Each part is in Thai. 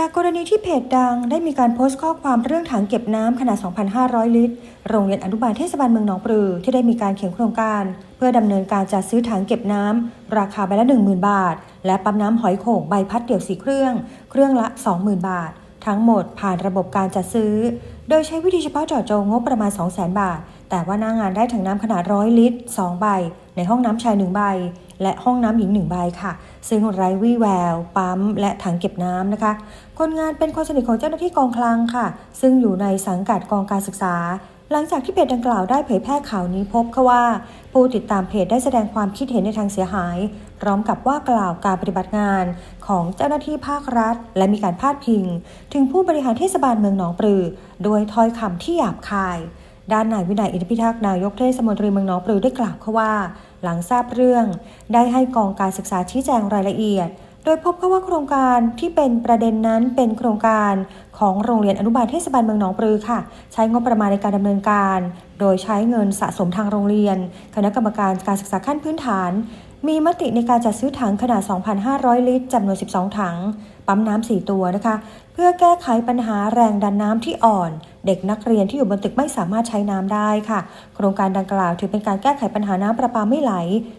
จากกรณีที่เพจดังได้มีการโพสต์ข้อความเรื่องถังเก็บน้ำขนาด 2,500 ลิตร โรงเรียนอนุบาลเทศบาลเมืองหนองปลือ ที่ได้มีการเขียนโครงการ เพื่อดำเนินการจัดซื้อถังเก็บน้ำราคาใบละ 10,000 บาท และปั๊มน้ำหอยโข่งใบพัดเดี่ยวสีเครื่อง เครื่องละ 20,000 บาท ทั้งหมดผ่านระบบการจัดซื้อ โดยใช้วิธีเฉพาะเจาะจงงบประมาณ 200,000 บาท แต่ว่าหน้างานได้ถังน้ำขนาด 100 ลิตร 2 ใบ ในห้องน้ำชาย 1 ใบ และห้องน้ำหญิง1ใบค่ะ ซึ่งไร้วี่แวว ปั๊ม และถังเก็บน้ำนะคะ คนงานเป็นคนสนิทของเจ้าหน้าที่กองคลังค่ะ ซึ่งอยู่ในสังกัดกองการศึกษา หลังจากที่เพจดังกล่าวได้เผยแพร่ข่าวนี้พบค่ะว่า ผู้ติดตามเพจได้แสดงความคิดเห็นในทางเสียหาย พร้อมกับว่ากล่าวการปฏิบัติงานของเจ้าหน้าที่ภาครัฐ และมีการพาดพิง ถึงผู้บริหารเทศบาลเมืองหนองปลือ โดยถ้อยคำที่หยาบคายด้านนายวินัยอินทพิทักษ์นายกเทศมนตรีเมืองหนองปลือได้กล่าวค่ะว่า หลังทราบเรื่อง ได้ให้กองการศึกษาชี้แจงรายละเอียด โดยพบว่าโครงการที่เป็นประเด็นนั้นเป็นโครงการของโรงเรียนอนุบาลเทศบาลเมืองหนองปลือค่ะ ใช้งบประมาณในการดำเนินการ โดยใช้เงินสะสมทางโรงเรียน คณะกรรมการการศึกษาขั้นพื้นฐาน มีมติในการจัดซื้อถังขนาด 2,500 ลิตรจำนวน 12 ถัง ปั๊มน้ำ4ตัวนะคะ เพื่อแก้ไขปัญหาแรงดันน้ำที่อ่อน เด็กนักเรียนที่อยู่บนตึกไม่สามารถใช้น้ำได้ค่ะ โครงการดังกล่าวถือเป็นการแก้ไขปัญหาน้ำประปาไม่ไหล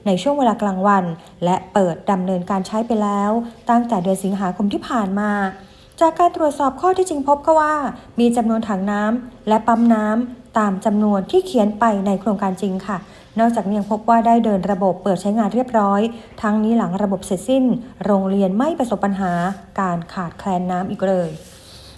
ในช่วงเวลากลางวัน และเปิดดำเนินการใช้ไปแล้ว ตั้งแต่เดือนสิงหาคมที่ผ่านมาจากการตรวจสอบข้อที่จริงพบก็ว่า มีจำนวนถังน้ำและปั๊มน้ำตามจำนวนที่เขียนไปในโครงการจริงค่ะ นอกจากนี้ยังพบว่าได้เดินระบบเปิดใช้งานเรียบร้อย ทั้งนี้หลังระบบเสร็จสิ้น โรงเรียนไม่ประสบปัญหาการขาดแคลนน้ำอีกเลย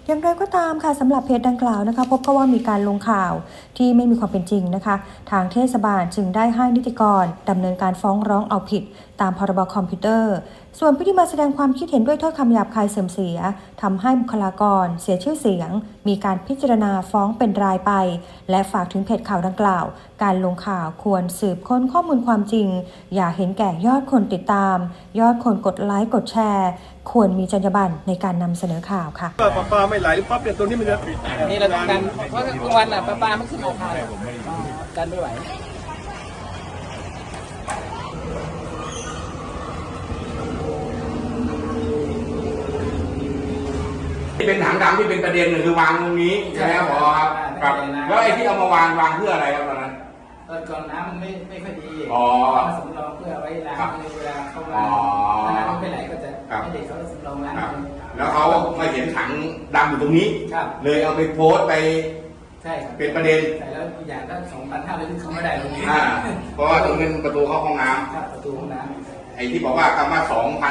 อย่างไรก็ตามค่ะสำหรับเพจดังกล่าวนะคะ พบก็ว่ามีการลงข่าวที่ไม่มีความเป็นจริงนะคะ ทางเทศบาลจึงได้ให้นิติกรดำเนินการฟ้องร้องเอาผิด ตามพรบคอมพิวเตอร์ ส่วนผู้ที่มาแสดงความคิดเห็นด้วยถ้อยคำหยาบคายเสื่อมเสียทำให้บุคลากร เสียชื่อเสียงมีการพิจารณาฟ้องเป็นรายไป และฝากถึงเพจข่าวดังกล่าว การลงข่าวควรสืบค้นข้อมูลความจริง อย่าเห็นแก่ยอดคนติดตาม ยอดคนกดไลค์กดแชร์ ควรมีจรรยาบรรณในการนำเสนอข่าวค่ะว่าปลาปลาไม่ไหลปั๊บเนี่ยตัวนี้มันจะนี่เราต้องการเพราะกลางวันอะปลาปลาไม่ขึ้นมาทานกันไม่ไหว ที่เป็นถังดำที่เป็นประเด็นหนึ่งคือวางตรงนี้ใช่ไหมครับพอครับครับ แล้วไอ้ที่เอามาวางวางเพื่ออะไรครับตอนนั้น ตอนก่อนน้ำมันไม่ไม่ค่อยดีอ๋อเอามาสำรองเพื่อไว้ล้างเวลาเข้าอ๋มาอถ้าน้ำไม่ไหลก็จะครับ ให้เด็กเขาสำรองล้างครับ แล้วเขามาเห็นถังดำอยู่ตรงนี้ ครับ เลยเอาไปโพสต์ไป ใช่ครับเป็นประเด็น แต่แล้วอีกอย่างก็สองพันห้าร้อยลิตรเขาไม่ได้ตรงนี้อ่าเพราะว่าตรงนั้นประตูเข้าห้องน้ำ ครับประตูห้องน้ไอ้ที่บอกว่าคำว่า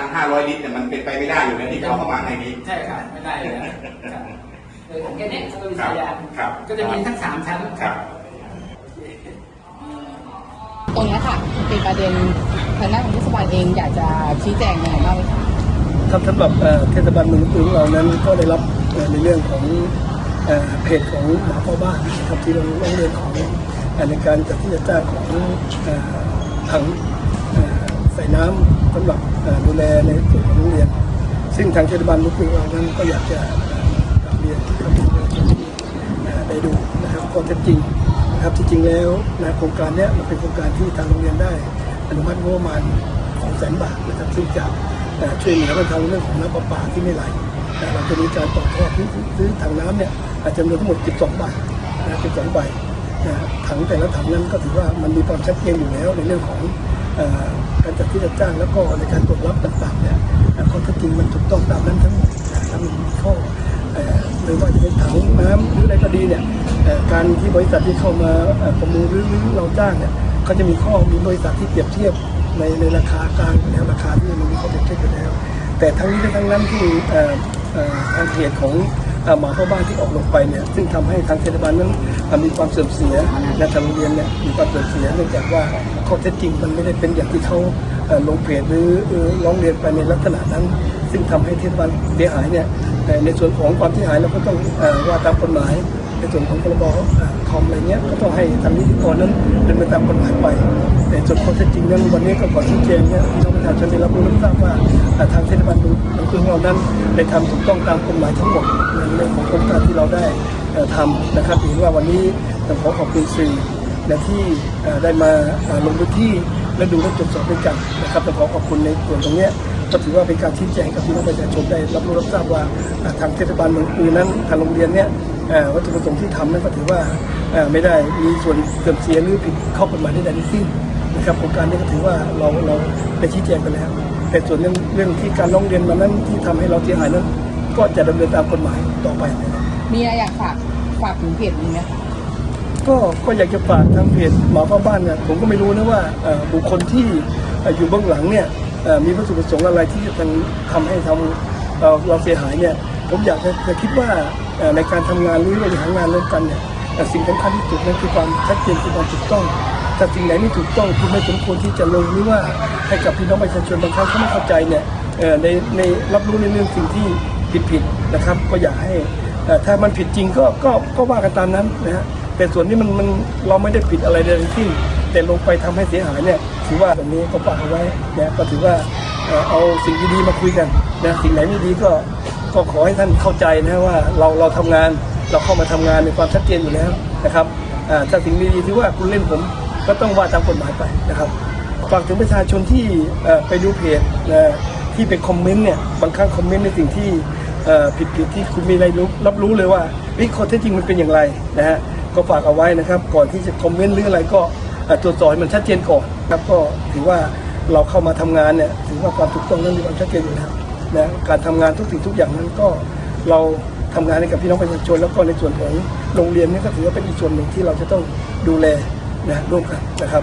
2,500 ลิตรเนี่ยมันเป็นไปไม่ได้อยู่ในที่เขาเข้ามาในนี้ำใช่ครับไม่ได้เลยนะครับเลยผมแค่นี้ก็วิทยาครับ ก็จะมีทั้งสามชั้น ครับ ตรงเนี้ยค่ะเป็นประเด็นทางด้านของเทศบาลเองอยากจะชี้แจงยังไงบ้างไหมคะครับสำหรับเอ่อเทศบาลเมืองอุของเรานั้นก็ได้รับเอ่อในเรื่องของเอ่อเพจของหมาเฝ้าบ้านนะครับที่ลงร้องเรียนของเอ่อในการจัดที่จะจ้างของเอ่อถังเอ่อใส่น้ำสำหรับดูแลในส่วนของโรงเรียน ซึ่งทางเทศบาลเมืองอุของเรานั้นก็อยากจะกลับเรียนทานผู้บริหารเอ่อได้ดูนะครับข้อเท็จจริงนะครับที่จริงแล้วนะโครงการนี้มันเป็นโครงการที่ทางโรงเรียนได้อนุมัติงบประมาณ2แสนบาทนะครับซึ่งจะเอ่ช่วยเหลือบรรเทาเรื่องของน้ำประปาที่ไม่ไหลแต่เราจะมีการต่อท่อซื้อถังน้ำเนี่ยอาจจะจำนวนทั้งหมด 12ใบนะ12 ใบนะถังแต่ละถังนั้นก็ถือว่ามันมีความชัดเจนอยู่แล้วในเรื่องของ การจัดที่จัดจ้างแล้วก็ในการตรวจรับต่างๆเนี่ยข้อเท็จจริงมันถูกต้องตามนั้นทั้งหมดนะถ้ามันมีข้อเอ่อไม่ว่าจะเป็นถังน้ำหรืออะไรก็ดีเนี่ยการที่บริษัทที่เข้ามาประมูลหรือเราจ้างเนี่ยเขาจะมีข้อมีบริษัทที่เปรียบเทียบในในราคากลางแล้วราคาที่มันมีข้อเปรียบเทียบอยู่แล้ว แต่ทั้งนี้และทั้งนั้นที่อ่อเอ่อทางเพจของ หมาเข้าบ้านที่ออกลงไปเนี่ยซึ่งทำให้ทางเทศบาลนั้นมีความเสื่อมเสียและทางโรงเรียนเนี่ยมีความเสื่อมเสียเนื่องจากว่าข้อเท็จจริงมันไม่ได้เป็นอย่างที่เขาลงเพจหรือร้องเรียนไปในลักษณะนั้น ซึ่งทำให้เทศบาลเสียหายเนี่ยในส่วนของความเสียหายเราก็ต้องว่าตามกฎหมาย ในส่วนของพรบอ่อคอมอะไรเงี้ยก็ต้องให้ทางนิติกรนั้นเป็นไปตามกฎหมายไป แต่ส่วนข้อเท็จจริงนั้นวันนี้ก็ขอชี้แจงเนี่ยพี่น้องประชาชนได้รับรู้รับทราบว่าทางเทศบาลเมืองของเรานั้นได้ทำถูกต้องตามกฎหมายทั้งหมดในเรื่องของโครงการที่เราได้ทำนะครับเห็นว่าวันนี้ต้องขอขอบคุณสื่อและที่ได้มาลงพื้นที่และดูและตรวจสอบด้วยกันนะครับต้องขอขอบคุณในส่วนตรงเนี้ยก็ถือว่าเป็นการชี้แจงกับพี่น้องประชาชนได้รับรู้รับทราบว่าทางเทศบาลเมืองอือนั้นทางโรงเรียนเนี่ย วัตถุประสงค์ที่ทำนั้นก็ถือว่าเอ่อไม่ได้มีส่วนเสื่อมเสียหรือผิดข้อกฎหมายใดๆทั้งสิ้นนะครับโครงการนี้ก็ถือว่าเราเราได้ชี้แจงไปแล้ว แต่ส่วนเรื่องเรื่องที่การร้องเรียนมานั้นที่ทำให้เราเสียหายนั้น ก็จะดำเนินตามกฎหมายต่อไปนะครับมีอะไรอยากฝากฝากถึงเพจนี้ไหมคะก็ก็อยากจะฝากทางเพจหมอเข้าบ้านเนี่ยผมก็ไม่รู้นะว่าเอ่อบุคคลที่เอ่ออยู่เบื้องหลังเนี่ยเอ่อมีวัตถุประสงค์อะไรที่จะทำให้ทำเราเราเสียหายเนี่ยผมอยากจะจะคิดว่าเอ่อ ในการทำงานหรือบริหารงานร่วมกันเนี่ยเอ่สิ่งสำคัญที่สุดนั่นคือความชัดเจนคือความถูกต้องถ้าสิ่งไหนไม่ถูกต้องคุณไม่สมควรที่จะลงหรือว่าให้กับพี่น้องประชาชนบางครั้งเขาไม่เข้าใจเนี่ยในในรับรู้ในเรื่องสิ่งที่ผิดผิดๆนะครับ ก็อยากให้เอ่ถ้ามันผิดจริงก็ก็ก็ว่ากันตามนั้นนะฮะแต่ส่วนนี้มันมันเราไม่ได้ผิดอะไรใดทั้งสิ้นแต่ลงไปทำให้เสียหายเนี่ยถือว่าแบบนี้ก็ฝากเอาไว้นะก็ถือว่าเอาสิ่งดีๆมาคุยกันนะสิ่งไหนไม่ดีก็ ก็ขอให้ท่านเข้าใจนะว่าเราเราทำงานเราเข้ามาทำงานในความชัดเจนอยู่แล้วนะครับถ้าสิ่งดีๆถือว่าคุณเล่นผมก็ต้องว่าตามกฎหมายไปนะครับฝากถึงประชาชนที่ไปดูเพจที่ไปคอมเมนต์เนี่ยบางครั้งคอมเมนต์ในสิ่งที่ผิดๆที่คุณมีอะไรรู้รับรู้เลยว่าวิข้อเท็จจริงมันเป็นอย่างไรนะฮะก็ฝากเอาไว้นะครับก่อนที่จะคอมเมนต์หรืออะไรก็ตรวจสอบให้มันชัดเจนก่อนครับก็ถือว่าเราเข้ามาทำงานเนี่ยถือว่าความถูกต้องนั้นมีความชัดเจนอยู่แล้ว นะการทำงานทุกสิ่งทุกอย่างนั้นก็เราทำงานให้กับพี่น้องประชาชนแล้วก็ในส่วนของโรงเรียนนี่ก็ถือว่าเป็นอีกส่วนหนึ่งที่เราจะต้องดูแลนะร่วมกันนะครับ